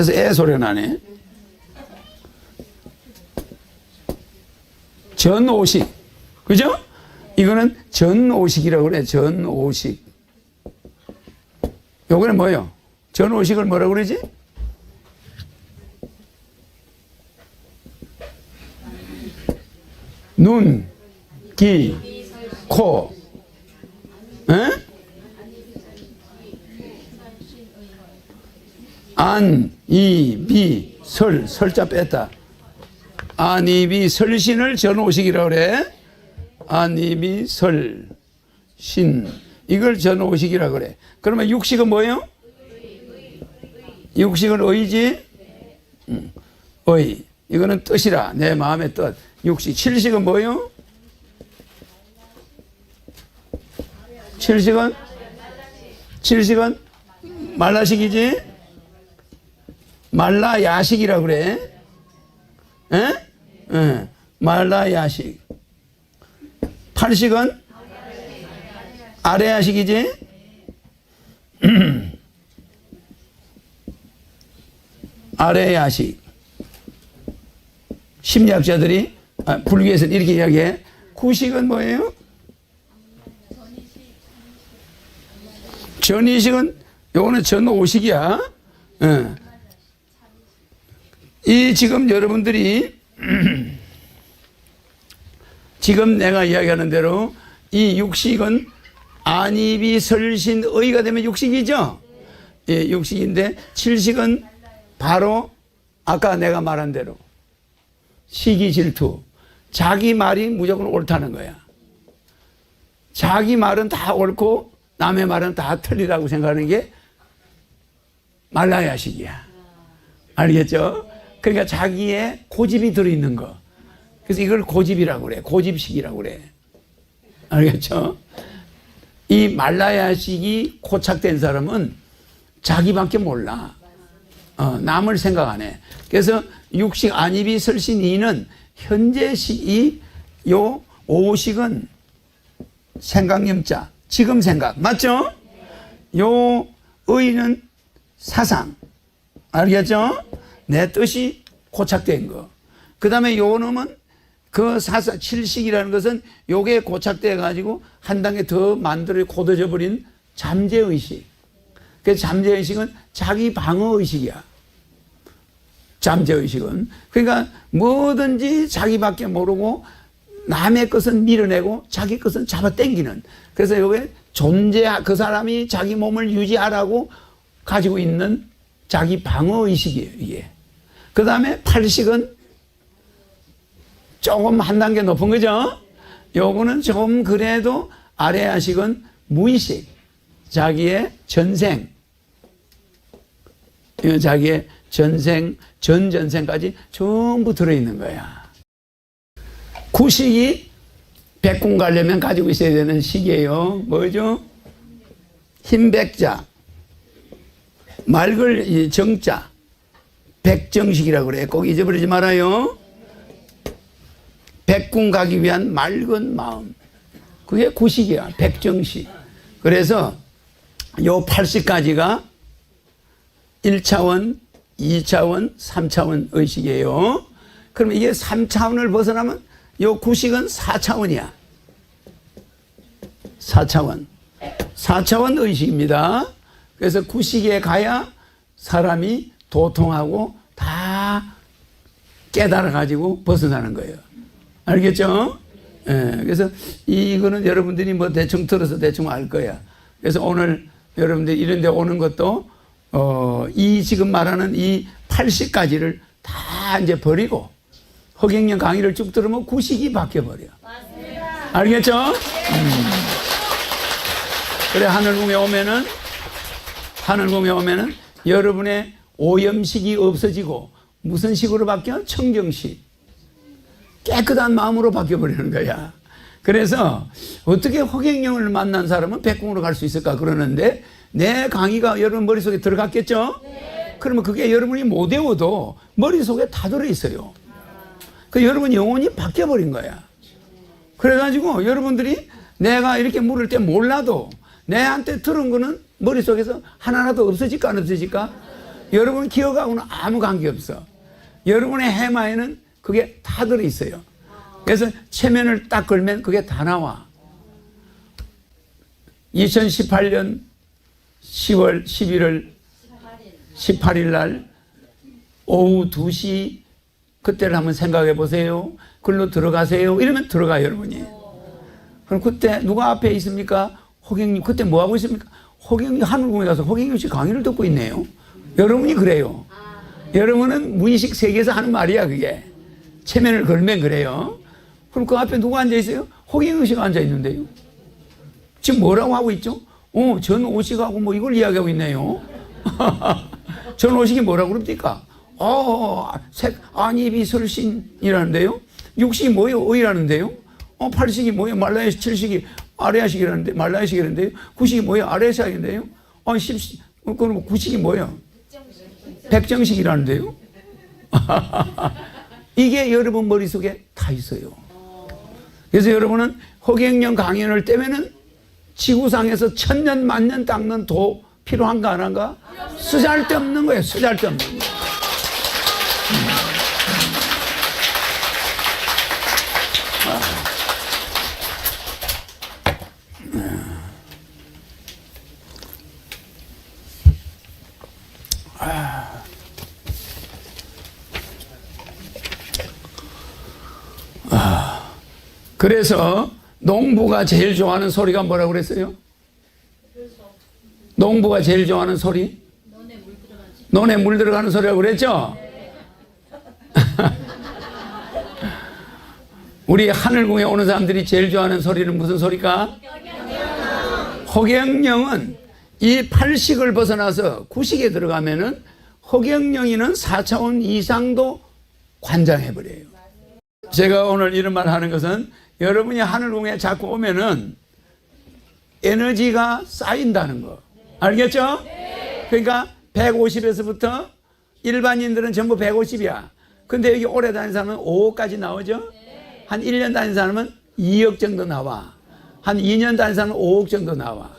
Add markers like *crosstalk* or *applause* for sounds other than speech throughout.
잘못해서 애 소리가 나네. 전오식. 그죠? 이거는 전오식이라고 그래. 전오식. 요거는 뭐예요? 전오식을 뭐라고 그러지? 눈, 귀, 코, 안, 이, 비, 설, 설자 뺐다. 안, 이, 비, 설신을 전오식이라고 그래. 안, 이, 비, 설, 신. 이걸 전오식이라고 그래. 그러면 육식은 뭐예요? 육식은 의지? 응. 의. 이거는 뜻이라. 내 마음의 뜻. 육식. 칠식은 뭐예요? 칠식은? 칠식은? 말라식이지? 말라 야식이라 그래. 에? 에. 말라 야식. 팔식은? 아래 야식이지? *clears throat* 아래 야식. 심리학자들이 아, 불교에서는 이렇게 이야기해. 구식은 뭐예요? 전이식은 요거는 전오식이야. 예. 이 지금 여러분들이 *clears throat* 지금 내가 이야기하는 대로 이 육식은 안입이 설신 의가 되면 육식이죠. 예, 육식인데 칠식은 바로 아까 내가 말한 대로 시기 질투 자기 말이 무조건 옳다는 거야. 자기 말은 다 옳고 남의 말은 다 틀리다고 생각하는 게 말라야식이야. 알겠죠? 그러니까 자기의 고집이 들어있는 거. 그래서 이걸 고집이라고 그래. 고집식이라고 그래. 알겠죠? 이 말라야식이 고착된 사람은 자기밖에 몰라. 어, 남을 생각 안 해. 그래서 육식 안입이 설신 이는 현재식이 요 오식은 생각념자 지금 생각 맞죠? 요 의는 사상 알겠죠? 내 뜻이 고착된 거. 그 다음에 요 놈은 그 사사 칠식이라는 것은 요게 고착돼 가지고 한 단계 더 만들어 고도져 버린 잠재 의식. 그 잠재 의식은 자기 방어 의식이야. 잠재 의식은 그러니까 뭐든지 자기밖에 모르고 남의 것은 밀어내고 자기 것은 잡아 당기는 그래서 요게 존재 그 사람이 자기 몸을 유지하라고 가지고 있는 자기 방어 의식이에요 이게 그 다음에 팔식은 조금 한 단계 높은 거죠? 요거는 조금 그래도 아래 하식은 무의식 자기의 전생. 자기의 전생 전전생까지 전부 들어있는 거야. 구식이 백궁 가려면 가지고 있어야 되는 식이에요. 뭐죠? 흰백자, 맑을 이 정자, 백정식이라고 그래. 꼭 잊어버리지 말아요. 백궁 가기 위한 맑은 마음. 그게 구식이야. 백정식. 그래서 요 80가지가 1차원, 2차원, 3차원 의식이에요. 그럼 이게 3차원을 벗어나면 요 구식은 4차원이야. 4차원. 4차원 의식입니다. 그래서 구식에 가야 사람이 도통하고 다 깨달아가지고 벗어나는 거예요. 알겠죠? 예, 그래서 이거는 여러분들이 뭐 대충 들어서 대충 알 거야. 그래서 오늘 여러분들 이런 데 오는 것도 어, 이 지금 말하는 이 80가지를 다 이제 버리고 허경영 강의를 쭉 들으면 구식이 바뀌어버려. 알겠죠? 음. 그래, 하늘궁에 오면은, 하늘궁에 오면은 여러분의 오염식이 없어지고 무슨 식으로 바뀌어? 청정식. 깨끗한 마음으로 바뀌어버리는 거야. 그래서 어떻게 허경영을 만난 사람은 백궁으로 갈 수 있을까 그러는데 내 강의가 여러분 머릿속에 들어갔겠죠? 그러면 그게 여러분이 못 외워도 머릿속에 다 들어있어요. 그 여러분 영혼이 바뀌어버린 거야. 그래가지고 여러분들이 내가 이렇게 물을 때 몰라도 내한테 들은 거는 머릿속에서 하나라도 없어질까 안 없어질까? 여러분 기억하고는 아무 관계 없어. 여러분의 해마에는 그게 다 들어있어요. 그래서 체면을 딱 걸면 그게 다 나와. 2018년 10월 11월 18일 날 오후 2시 그때를 한번 생각해 보세요. 글로 들어가세요. 이러면 들어가요, 여러분이. 그럼 그때 누가 앞에 있습니까? 호경님, 그때 뭐 하고 있습니까? 호경님 하늘궁에 가서 호경님 씨 강의를 듣고 있네요. 여러분이 그래요. 여러분은 무의식 세계에서 하는 말이야, 그게. 체면을 걸면 그래요. 그럼 그 앞에 누가 앉아 있어요? 호경영 씨가 앉아 있는데요. 지금 뭐라고 하고 있죠? 어, 전 오식하고 뭐 이걸 이야기하고 있네요. *laughs* 전 오식이 뭐라고 그럽니까? 어, 색, 안입이 설신이라는데요. 육식이 뭐예요? 의라는데요. 어, 팔식이 뭐예요? 말라야식, 칠식이 아래야식이라는데, 말라야식이라는데요. 구식이 뭐예요? 아래야식인데요. 어, 십식, 어, 그럼 구식이 뭐예요? 백정식이라는데요. *laughs* 이게 여러분 머릿속에 다 있어요. 그래서 여러분은 허경영 강연을 때면은 지구상에서 천년 만년 닦는 도 필요한가 안 한가? 쓰잘데없는 거예요. 쓰잘데없는 그래서 농부가 제일 좋아하는 소리가 뭐라고 그랬어요? 농부가 제일 좋아하는 소리? 논에 물 들어가는 소리라고 그랬죠? *laughs* 우리 하늘궁에 오는 사람들이 제일 좋아하는 소리는 무슨 소리가? 허경영은 이 팔식을 벗어나서 구식에 들어가면은 허경영이는 4차원 이상도 관장해버려요. 제가 오늘 이런 말 하는 것은 여러분이 하늘궁에 자꾸 오면은 에너지가 쌓인다는 거. 알겠죠? 그러니까 150에서부터 일반인들은 전부 150이야. 근데 여기 오래 다닌 사람은 5억까지 나오죠? 한 1년 다닌 사람은 2억 정도 나와. 한 2년 다닌 사람은 5억 정도 나와.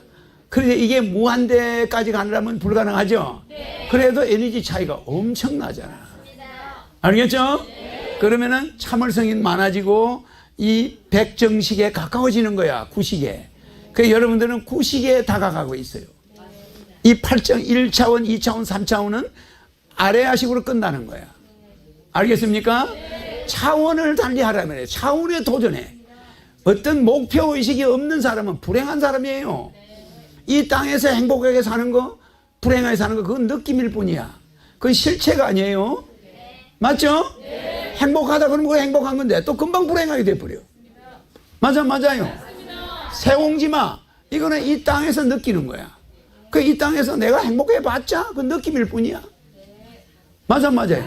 그런데 이게 무한대까지 가려면 불가능하죠? 그래도 에너지 차이가 엄청나잖아. 알겠죠? 그러면은 참을성이 많아지고 이 백정식에 가까워지는 거야, 구식에. 그 여러분들은 구식에 다가가고 있어요. 이 8정 1차원, 2차원, 3차원은 아래아식으로 끝나는 거야. 알겠습니까? 차원을 달리하라면 해. 차원에 도전해. 어떤 목표 의식이 없는 사람은 불행한 사람이에요. 이 땅에서 행복하게 사는 거, 불행하게 사는 거, 그건 느낌일 뿐이야. 그건 실체가 아니에요. 맞죠? 행복하다 그러면 그거 행복한 건데 또 금방 불행하게 돼버려. 맞아, 맞아요. 세옹지마. 이거는 이 땅에서 느끼는 거야. 그 이 땅에서 내가 행복해 봤자 그 느낌일 뿐이야. 맞아, 맞아요.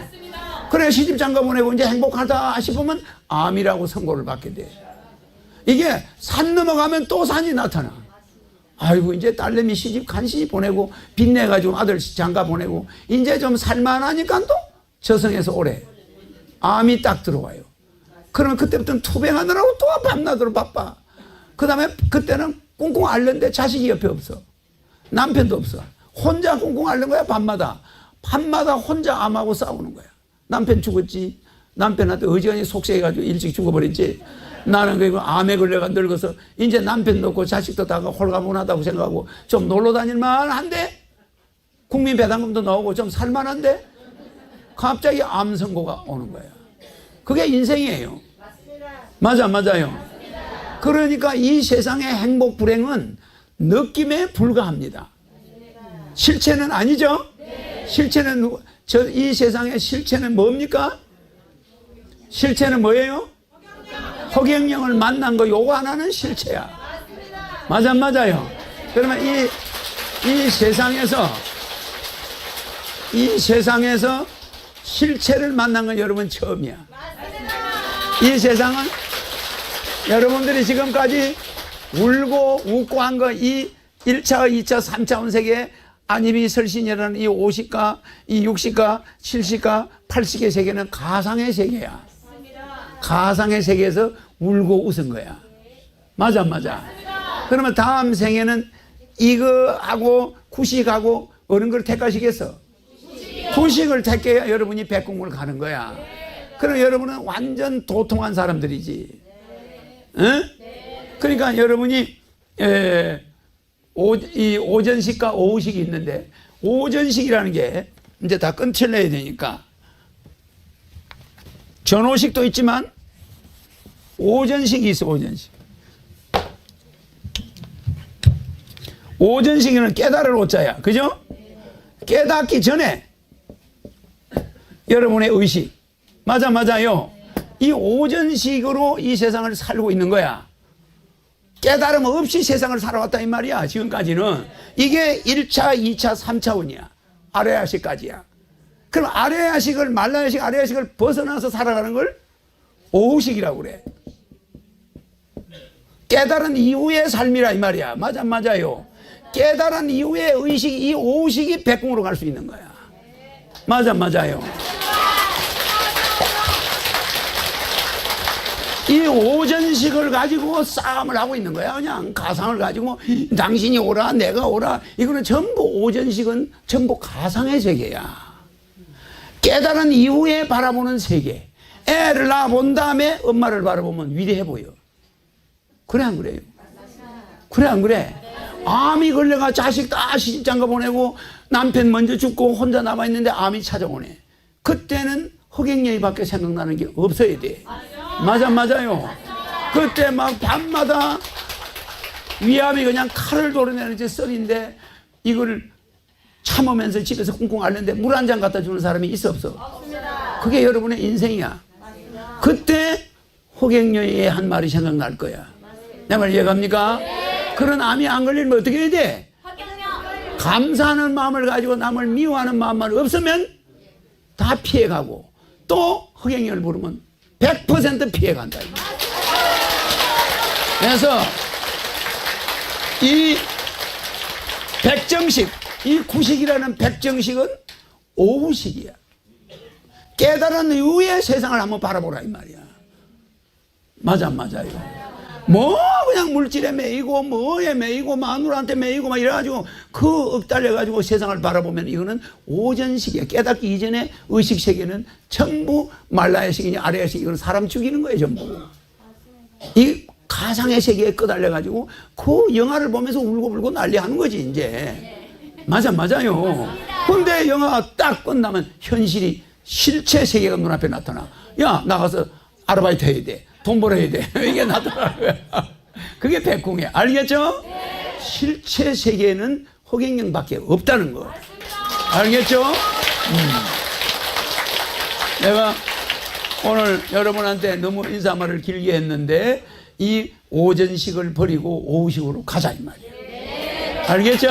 그래, 시집 장가 보내고 이제 행복하다 싶으면 암이라고 선고를 받게 돼. 이게 산 넘어가면 또 산이 나타나. 아이고, 이제 딸내미 시집, 간 시집 보내고, 빚내가지고 아들 장가 보내고, 이제 좀 살만하니까 또 저승에서 오래. 암이 딱 들어와요. 그러면 그때부터는 투병하느라고 또 밤낮으로 바빠. 그 다음에 그때는 꽁꽁 앓는데 자식이 옆에 없어. 남편도 없어. 혼자 꽁꽁 앓는 거야, 밤마다. 밤마다 혼자 암하고 싸우는 거야. 남편 죽었지. 남편한테 어지간히 속세해가지고 일찍 죽어버렸지. 나는 그리고 암에 걸려가 늙어서 이제 남편도 없고 자식도 다가 홀가분하다고 생각하고 좀 놀러 다닐만 한데 국민 배당금도 나오고 좀 살만한데 갑자기 암 선고가 오는 거야. 그게 인생이에요. 맞아, 맞아요. 그러니까 이 세상의 행복 불행은 느낌에 불과합니다. 실체는 아니죠? 실체는? 저 이 세상의 실체는 뭡니까? 실체는 뭐예요? 허경영을 만난 거 요거 하나는 실체야. 맞아, 맞아요. 그러면 이, 이 세상에서, 이 세상에서 실체를 만난 건 여러분 처음이야. 이 세상은 여러분들이 지금까지 울고 웃고 한 거 이 1차, 2차, 3차원 세계 안입이 설신이라는 이 50가, 이 60가, 70가, 80의 세계는 가상의 세계야. 가상의 세계에서 울고 웃은 거야. 맞아, 맞아. 그러면 다음 생에는 이거하고 구식하고 어느 걸 택하시겠어? 구식을 택해야 여러분이 백공을 가는 거야. 그럼 여러분은 완전 도통한 사람들이지. 응? 그러니까 여러분이 에, 오, 이 오전식과 오후식이 있는데 오전식이라는 게 이제 다 끊쳐내야 되니까 전오식도 있지만 오전식이 있어 오전식. 오전식에는 깨달을 오자야. 그죠? 깨닫기 전에 여러분의 의식. 맞아, 맞아요. 이 오전식으로 이 세상을 살고 있는 거야. 깨달음 없이 세상을 살아왔다 이 말이야. 지금까지는. 이게 1차, 2차, 3차원이야. 아래야식까지야. 그럼 아래야식을, 말라야식, 아래야식을 벗어나서 살아가는 걸 오후식이라고 그래. 깨달은 이후의 삶이라 이 말이야. 맞아, 맞아요. 깨달은 이후의 의식, 이 오후식이 백궁으로 갈 수 있는 거야. 맞아, 맞아요. 이 오전식을 가지고 싸움을 하고 있는 거야. 그냥 가상을 가지고 당신이 오라, 내가 오라. 이거는 전부 오전식은 전부 가상의 세계야. 깨달은 이후에 바라보는 세계. 애를 낳아본 다음에 엄마를 바라보면 위대해 보여. 그래, 안 그래요? 그래, 안 그래? 암이 걸려가 자식 다 시집장가 보내고 남편 먼저 죽고 혼자 남아있는데 암이 찾아오네. 그때는 흑행여의 밖에 생각나는 게 없어야 돼. 맞아, 맞아요. 그때 막 밤마다 위암이 그냥 칼을 도려내는 제 썰인데 이걸 참으면서 집에서 꿍꿍 앓는데 물 한 잔 갖다 주는 사람이 있어 없어? 그게 여러분의 인생이야. 그때 호갱녀의 한 말이 생각날 거야. 내 말 이해갑니까? 그런 암이 안 걸리면 어떻게 해야 돼? 감사하는 마음을 가지고 남을 미워하는 마음만 없으면 다 피해가고 또 흑행을 부르면 100% 피해간다. 그래서 이 백정식, 이 구식이라는 백정식은 오후식이야. 깨달은 이후에 세상을 한번 바라보라 이 말이야. 맞아, 맞아요. 뭐 그냥 물질에 매이고 뭐에 매이고 마누라한테 매이고 막 이래가지고 그 억달려가지고 세상을 바라보면 이거는 오전식이야. 깨닫기 이전에 의식 세계는 전부 말라야식이냐 아래야식 이거는 사람 죽이는 거예요 전부. 이 가상의 세계에 끄달려가지고 그 영화를 보면서 울고불고 난리하는 거지 이제. 맞아 맞아요. 근데 영화가 딱 끝나면 현실이 실체 세계가 눈앞에 나타나. 야 나가서 아르바이트 해야 돼. 돈 벌어야 돼. *laughs* 이게 나더라고요. *laughs* 그게 백궁이야. 알겠죠? 실체 세계는 허경영밖에 없다는 거. 알겠죠? 음. 내가 오늘 여러분한테 너무 인사말을 길게 했는데 이 오전식을 버리고 오후식으로 가자 이 말이야. 알겠죠?